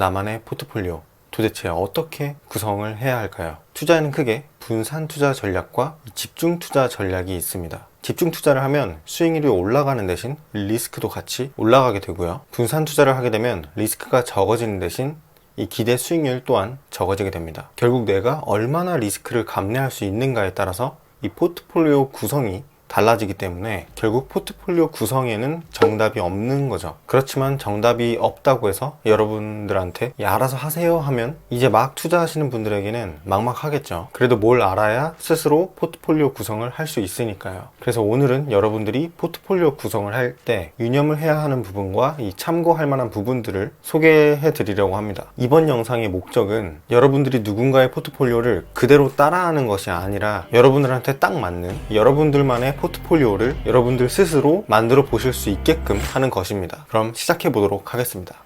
나만의 포트폴리오 도대체 어떻게 구성을 해야 할까요? 투자에는 크게 분산 투자 전략과 집중 투자 전략이 있습니다. 집중 투자를 하면 수익률이 올라가는 대신 리스크도 같이 올라가게 되고요. 분산 투자를 하게 되면 리스크가 적어지는 대신 이 기대 수익률 또한 적어지게 됩니다. 결국 내가 얼마나 리스크를 감내할 수 있는가에 따라서 이 포트폴리오 구성이 달라지기 때문에 결국 포트폴리오 구성에는 정답이 없는 거죠. 그렇지만 정답이 없다고 해서 여러분들한테 야, 알아서 하세요 하면 이제 막 투자하시는 분들에게는 막막하겠죠. 그래도 뭘 알아야 스스로 포트폴리오 구성을 할 수 있으니까요. 그래서 오늘은 여러분들이 포트폴리오 구성을 할 때 유념을 해야 하는 부분과 이 참고할 만한 부분들을 소개해 드리려고 합니다. 이번 영상의 목적은 여러분들이 누군가의 포트폴리오를 그대로 따라하는 것이 아니라 여러분들한테 딱 맞는 여러분들만의 포트폴리오를 여러분들 스스로 만들어 보실 수 있게끔 하는 것입니다. 그럼 시작해 보도록 하겠습니다.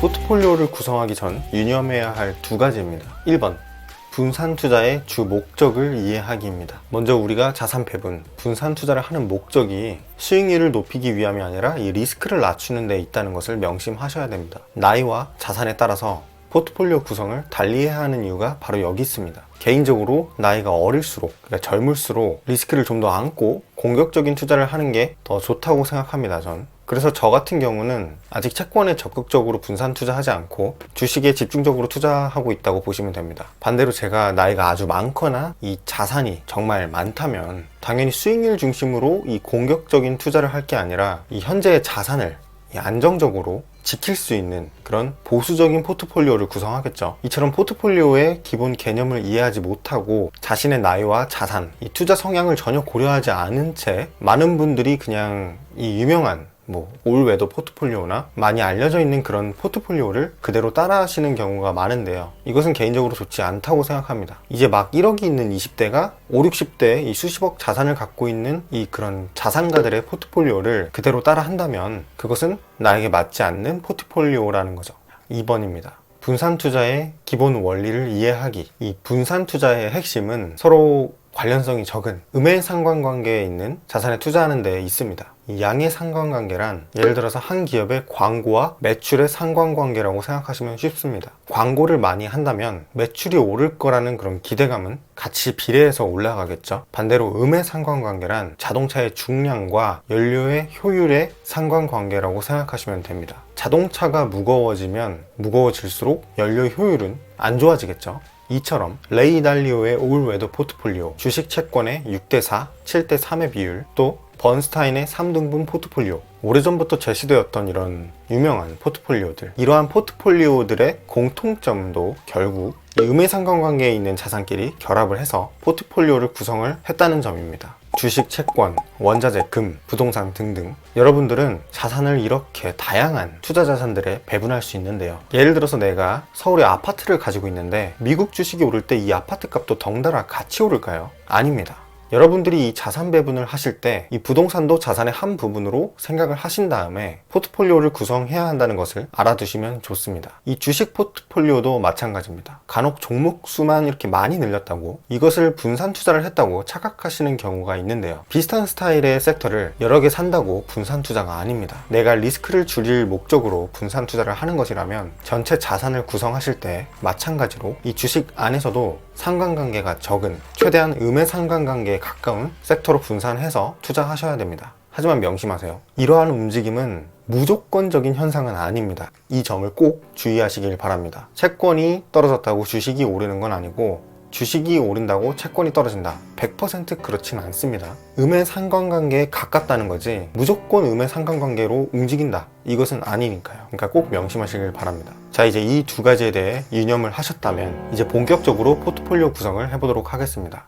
포트폴리오를 구성하기 전 유념해야 할 두 가지입니다. 1번. 분산 투자의 주 목적을 이해하기입니다. 먼저 우리가 자산 배분, 분산 투자를 하는 목적이 수익률을 높이기 위함이 아니라 이 리스크를 낮추는 데 있다는 것을 명심하셔야 됩니다. 나이와 자산에 따라서 포트폴리오 구성을 달리해야 하는 이유가 바로 여기 있습니다. 개인적으로 나이가 어릴수록, 그러니까 젊을수록 리스크를 좀 더 안고 공격적인 투자를 하는 게 더 좋다고 생각합니다, 전. 그래서 저 같은 경우는 아직 채권에 적극적으로 분산 투자하지 않고 주식에 집중적으로 투자하고 있다고 보시면 됩니다. 반대로 제가 나이가 아주 많거나 이 자산이 정말 많다면 당연히 수익률 중심으로 이 공격적인 투자를 할 게 아니라 이 현재의 자산을 이 안정적으로 지킬 수 있는 그런 보수적인 포트폴리오를 구성하겠죠. 이처럼 포트폴리오의 기본 개념을 이해하지 못하고 자신의 나이와 자산, 이 투자 성향을 전혀 고려하지 않은 채 많은 분들이 그냥 이 유명한 뭐 올웨더 포트폴리오나 많이 알려져 있는 그런 포트폴리오를 그대로 따라 하시는 경우가 많은데요. 이것은 개인적으로 좋지 않다고 생각합니다. 이제 막 1억이 있는 20대가 5, 60대 이 수십억 자산을 갖고 있는 이 그런 자산가들의 포트폴리오를 그대로 따라 한다면 그것은 나에게 맞지 않는 포트폴리오라는 거죠. 2번입니다. 분산 투자의 기본 원리를 이해하기. 이 분산 투자의 핵심은 서로 관련성이 적은 음의 상관관계에 있는 자산에 투자하는 데 있습니다. 이 양의 상관관계란 예를 들어서 한 기업의 광고와 매출의 상관관계라고 생각하시면 쉽습니다. 광고를 많이 한다면 매출이 오를 거라는 그런 기대감은 같이 비례해서 올라가겠죠. 반대로 음의 상관관계란 자동차의 중량과 연료의 효율의 상관관계라고 생각하시면 됩니다. 자동차가 무거워지면 무거워질수록 연료 효율은 안 좋아지겠죠. 이처럼 레이 달리오의 올 웨더 포트폴리오, 주식 채권의 6대4, 7대3의 비율, 또 번스타인의 3등분 포트폴리오, 오래전부터 제시되었던 이런 유명한 포트폴리오들. 이러한 포트폴리오들의 공통점도 결국 이 음의 상관관계에 있는 자산끼리 결합을 해서 포트폴리오를 구성을 했다는 점입니다. 주식, 채권, 원자재, 금, 부동산 등등 여러분들은 자산을 이렇게 다양한 투자 자산들에 배분할 수 있는데요. 예를 들어서 내가 서울에 아파트를 가지고 있는데 미국 주식이 오를 때 이 아파트 값도 덩달아 같이 오를까요? 아닙니다. 여러분들이 이 자산 배분을 하실 때 이 부동산도 자산의 한 부분으로 생각을 하신 다음에 포트폴리오를 구성해야 한다는 것을 알아두시면 좋습니다. 이 주식 포트폴리오도 마찬가지입니다. 간혹 종목 수만 이렇게 많이 늘렸다고 이것을 분산 투자를 했다고 착각하시는 경우가 있는데요. 비슷한 스타일의 섹터를 여러 개 산다고 분산 투자가 아닙니다. 내가 리스크를 줄일 목적으로 분산 투자를 하는 것이라면 전체 자산을 구성하실 때 마찬가지로 이 주식 안에서도 상관관계가 적은 최대한 음의 상관관계에 가까운 섹터로 분산해서 투자하셔야 됩니다. 하지만 명심하세요. 이러한 움직임은 무조건적인 현상은 아닙니다. 이 점을 꼭 주의하시길 바랍니다. 채권이 떨어졌다고 주식이 오르는 건 아니고 주식이 오른다고 채권이 떨어진다. 100% 그렇진 않습니다. 음의 상관관계에 가깝다는 거지 무조건 음의 상관관계로 움직인다. 이것은 아니니까요. 그러니까 꼭 명심하시길 바랍니다. 자, 이제 이 두 가지에 대해 유념을 하셨다면 이제 본격적으로 포트폴리오 구성을 해보도록 하겠습니다.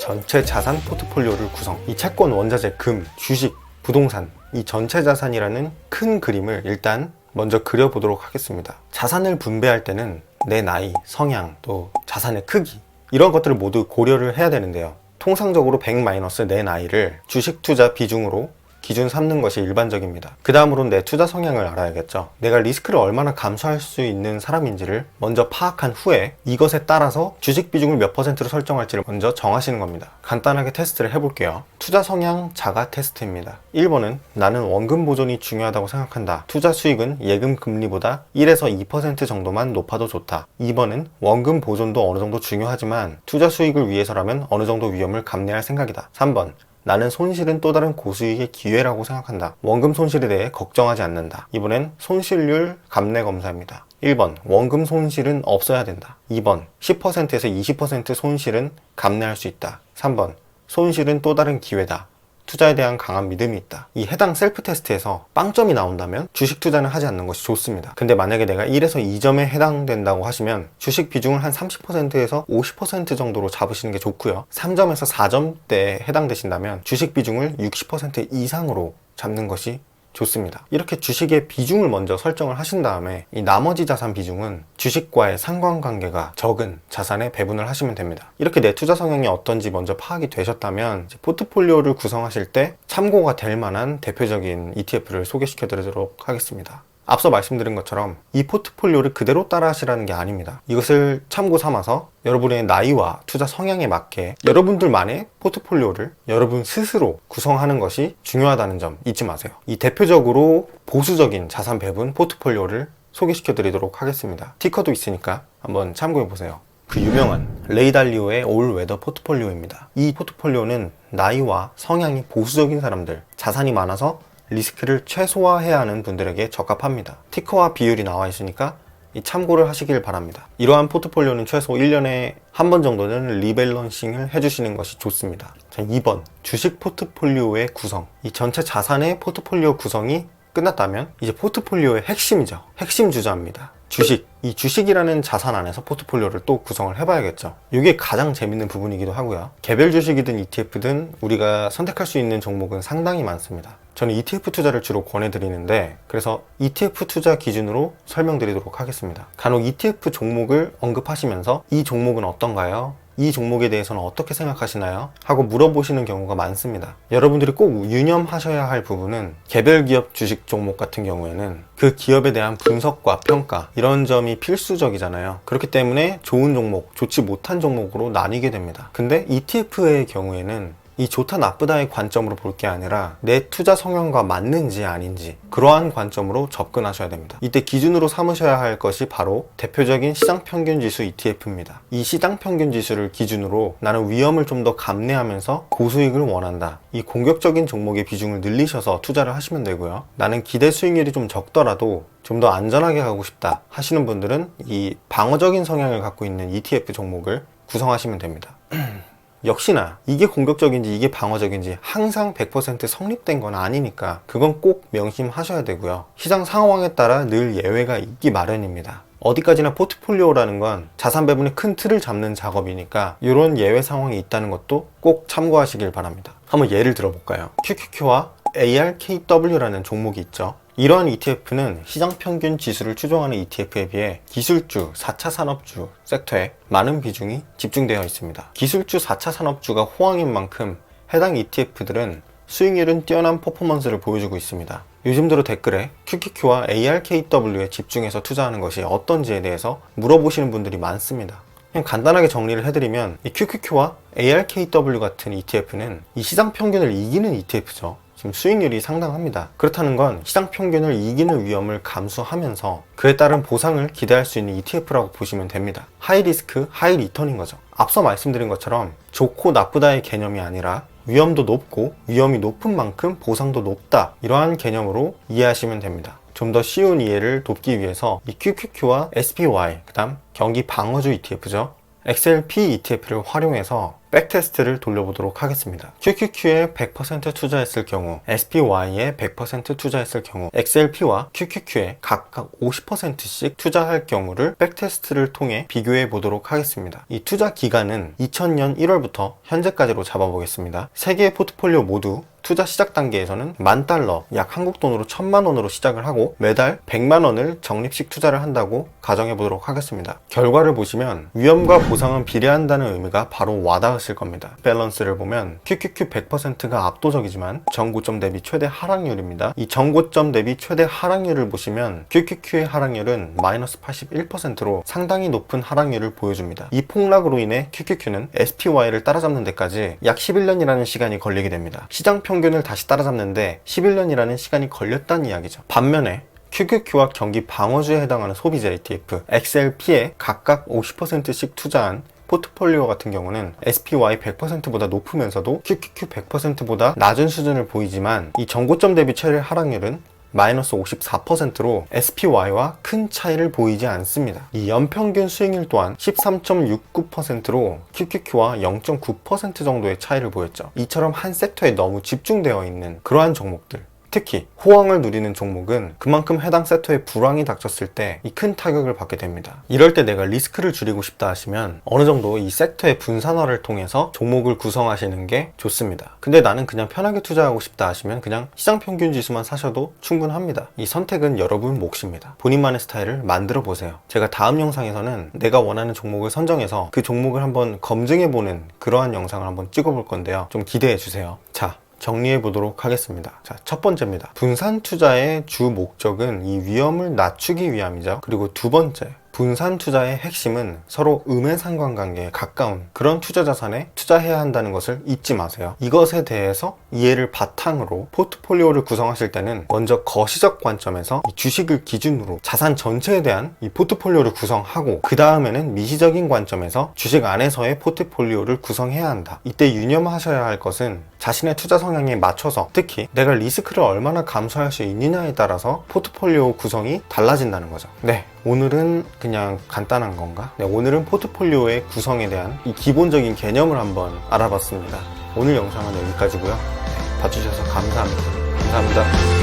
전체 자산 포트폴리오를 구성. 이 채권, 원자재, 금, 주식, 부동산, 이 전체 자산이라는 큰 그림을 일단 먼저 그려보도록 하겠습니다. 자산을 분배할 때는 내 나이, 성향, 또 자산의 크기, 이런 것들을 모두 고려를 해야 되는데요. 통상적으로 100 마이너스 내 나이를 주식 투자 비중으로 기준 삼는 것이 일반적입니다. 그 다음으로는 내 투자 성향을 알아야겠죠. 내가 리스크를 얼마나 감수할 수 있는 사람인지를 먼저 파악한 후에 이것에 따라서 주식 비중을 몇 퍼센트로 설정할지를 먼저 정하시는 겁니다. 간단하게 테스트를 해볼게요. 투자 성향 자가 테스트입니다. 1번은 나는 원금 보존이 중요하다고 생각한다. 투자 수익은 예금 금리보다 1에서 2% 정도만 높아도 좋다. 2번은 원금 보존도 어느 정도 중요하지만 투자 수익을 위해서라면 어느 정도 위험을 감내할 생각이다. 3번 나는 손실은 또 다른 고수익의 기회라고 생각한다. 원금 손실에 대해 걱정하지 않는다. 이번엔 손실률 감내 검사입니다. 1번 원금 손실은 없어야 된다. 2번 10%에서 20% 손실은 감내할 수 있다. 3번 손실은 또 다른 기회다. 투자에 대한 강한 믿음이 있다. 이 해당 셀프 테스트에서 빵점이 나온다면 주식 투자는 하지 않는 것이 좋습니다. 근데 만약에 내가 1에서 2점에 해당된다고 하시면 주식 비중을 한 30%에서 50% 정도로 잡으시는 게 좋고요. 3점에서 4점대에 해당되신다면 주식 비중을 60% 이상으로 잡는 것이 좋습니다. 이렇게 주식의 비중을 먼저 설정을 하신 다음에 이 나머지 자산 비중은 주식과의 상관관계가 적은 자산에 배분을 하시면 됩니다. 이렇게 내 투자 성향이 어떤지 먼저 파악이 되셨다면 포트폴리오를 구성하실 때 참고가 될 만한 대표적인 ETF를 소개시켜 드리도록 하겠습니다. 앞서 말씀드린 것처럼 이 포트폴리오를 그대로 따라 하시라는 게 아닙니다. 이것을 참고 삼아서 여러분의 나이와 투자 성향에 맞게 여러분들만의 포트폴리오를 여러분 스스로 구성하는 것이 중요하다는 점 잊지 마세요. 이 대표적으로 보수적인 자산 배분 포트폴리오를 소개시켜 드리도록 하겠습니다. 티커도 있으니까 한번 참고해 보세요. 그 유명한 레이달리오의 올 웨더 포트폴리오입니다. 이 포트폴리오는 나이와 성향이 보수적인 사람들, 자산이 많아서 리스크를 최소화해야 하는 분들에게 적합합니다. 티커와 비율이 나와 있으니까 이 참고를 하시길 바랍니다. 이러한 포트폴리오는 최소 1년에 한 번 정도는 리밸런싱을 해주시는 것이 좋습니다. 자, 2번 주식 포트폴리오의 구성. 이 전체 자산의 포트폴리오 구성이 끝났다면 이제 포트폴리오의 핵심이죠. 핵심 주자입니다. 주식. 이 주식이라는 자산 안에서 포트폴리오를 또 구성을 해봐야겠죠. 이게 가장 재밌는 부분이기도 하고요. 개별 주식이든 ETF든 우리가 선택할 수 있는 종목은 상당히 많습니다. 저는 ETF 투자를 주로 권해드리는데 그래서 ETF 투자 기준으로 설명드리도록 하겠습니다. 간혹 ETF 종목을 언급하시면서 이 종목은 어떤가요? 이 종목에 대해서는 어떻게 생각하시나요? 하고 물어보시는 경우가 많습니다. 여러분들이 꼭 유념하셔야 할 부분은 개별 기업 주식 종목 같은 경우에는 그 기업에 대한 분석과 평가 이런 점이 필수적이잖아요. 그렇기 때문에 좋은 종목, 좋지 못한 종목으로 나뉘게 됩니다. 근데 ETF의 경우에는 이 좋다 나쁘다의 관점으로 볼 게 아니라 내 투자 성향과 맞는지 아닌지 그러한 관점으로 접근하셔야 됩니다. 이때 기준으로 삼으셔야 할 것이 바로 대표적인 시장 평균 지수 ETF입니다. 이 시장 평균 지수를 기준으로 나는 위험을 좀 더 감내하면서 고수익을 원한다. 이 공격적인 종목의 비중을 늘리셔서 투자를 하시면 되고요. 나는 기대 수익률이 좀 적더라도 좀더 안전하게 가고 싶다 하시는 분들은 이 방어적인 성향을 갖고 있는 ETF 종목을 구성하시면 됩니다. 역시나 이게 공격적인지 이게 방어적인지 항상 100% 성립된 건 아니니까 그건 꼭 명심하셔야 되고요. 시장 상황에 따라 늘 예외가 있기 마련입니다. 어디까지나 포트폴리오라는 건 자산 배분의 큰 틀을 잡는 작업이니까 이런 예외 상황이 있다는 것도 꼭 참고하시길 바랍니다. 한번 예를 들어볼까요? QQQ와 ARKW라는 종목이 있죠. 이러한 ETF는 시장 평균 지수를 추종하는 ETF에 비해 기술주, 4차 산업주 섹터에 많은 비중이 집중되어 있습니다. 기술주 4차 산업주가 호황인 만큼 해당 ETF들은 수익률은 뛰어난 퍼포먼스를 보여주고 있습니다. 요즘 들어 댓글에 QQQ와 ARKW에 집중해서 투자하는 것이 어떤지에 대해서 물어보시는 분들이 많습니다. 그냥 간단하게 정리를 해드리면 이 QQQ와 ARKW 같은 ETF는 이 시장 평균을 이기는 ETF죠. 지금 수익률이 상당합니다. 그렇다는 건 시장 평균을 이기는 위험을 감수하면서 그에 따른 보상을 기대할 수 있는 ETF라고 보시면 됩니다. 하이 리스크, 하이 리턴인 거죠. 앞서 말씀드린 것처럼 좋고 나쁘다의 개념이 아니라 위험도 높고 위험이 높은 만큼 보상도 높다. 이러한 개념으로 이해하시면 됩니다. 좀 더 쉬운 이해를 돕기 위해서 이 QQQ와 SPY, 그 다음 경기 방어주 ETF죠. XLP ETF를 활용해서 백테스트를 돌려보도록 하겠습니다. QQQ에 100% 투자했을 경우, SPY에 100% 투자했을 경우, XLP와 QQQ에 각각 50%씩 투자할 경우를 백테스트를 통해 비교해 보도록 하겠습니다. 이 투자 기간은 2000년 1월부터 현재까지로 잡아보겠습니다. 세 개의 포트폴리오 모두 투자 시작 단계에서는 만 달러, 약 한국 돈으로 천만 원으로 시작을 하고 매달 100만 원을 적립식 투자를 한다고 가정해 보도록 하겠습니다. 결과를 보시면 위험과 보상은 비례한다는 의미가 바로 와닿 으실 겁니다. 밸런스를 보면 QQQ 100%가 압도적이지만 전고점 대비 최대 하락률입니다. 이 전고점 대비 최대 하락률을 보시면 QQQ의 하락률은 마이너스 81%로 상당히 높은 하락률을 보여줍니다. 이 폭락으로 인해 QQQ는 SPY를 따라잡는 데까지 약 11년이라는 시간이 걸리게 됩니다. 시장 평균을 다시 따라잡는데 11년이라는 시간이 걸렸다는 이야기죠. 반면에 QQQ와 경기 방어주에 해당하는 소비자 ETF, XLP에 각각 50%씩 투자한 포트폴리오 같은 경우는 SPY 100%보다 높으면서도 QQQ 100%보다 낮은 수준을 보이지만 이 전고점 대비 최대 하락률은 마이너스 54%로 SPY와 큰 차이를 보이지 않습니다. 이 연평균 수익률 또한 13.69%로 QQQ와 0.9% 정도의 차이를 보였죠. 이처럼 한 섹터에 너무 집중되어 있는 그러한 종목들 특히 호황을 누리는 종목은 그만큼 해당 섹터에 불황이 닥쳤을 때 이 큰 타격을 받게 됩니다. 이럴 때 내가 리스크를 줄이고 싶다 하시면 어느 정도 이 섹터의 분산화를 통해서 종목을 구성하시는 게 좋습니다. 근데 나는 그냥 편하게 투자하고 싶다 하시면 그냥 시장 평균 지수만 사셔도 충분합니다. 이 선택은 여러분 몫입니다. 본인만의 스타일을 만들어 보세요. 제가 다음 영상에서는 내가 원하는 종목을 선정해서 그 종목을 한번 검증해 보는 그러한 영상을 한번 찍어 볼 건데요. 좀 기대해 주세요. 자, 정리해 보도록 하겠습니다. 자, 첫 번째입니다. 분산 투자의 주 목적은 이 위험을 낮추기 위함이죠. 그리고 두 번째, 분산 투자의 핵심은 서로 음의 상관관계에 가까운 그런 투자 자산에 투자해야 한다는 것을 잊지 마세요. 이것에 대해서 이해를 바탕으로 포트폴리오를 구성하실 때는 먼저 거시적 관점에서 이 주식을 기준으로 자산 전체에 대한 이 포트폴리오를 구성하고 그 다음에는 미시적인 관점에서 주식 안에서의 포트폴리오를 구성해야 한다. 이때 유념하셔야 할 것은 자신의 투자 성향에 맞춰서 특히 내가 리스크를 얼마나 감수할 수 있느냐에 따라서 포트폴리오 구성이 달라진다는 거죠. 네. 오늘은 그냥 간단한 건가? 네, 오늘은 포트폴리오의 구성에 대한 이 기본적인 개념을 한번 알아봤습니다. 오늘 영상은 여기까지고요. 네, 봐주셔서 감사합니다. 감사합니다.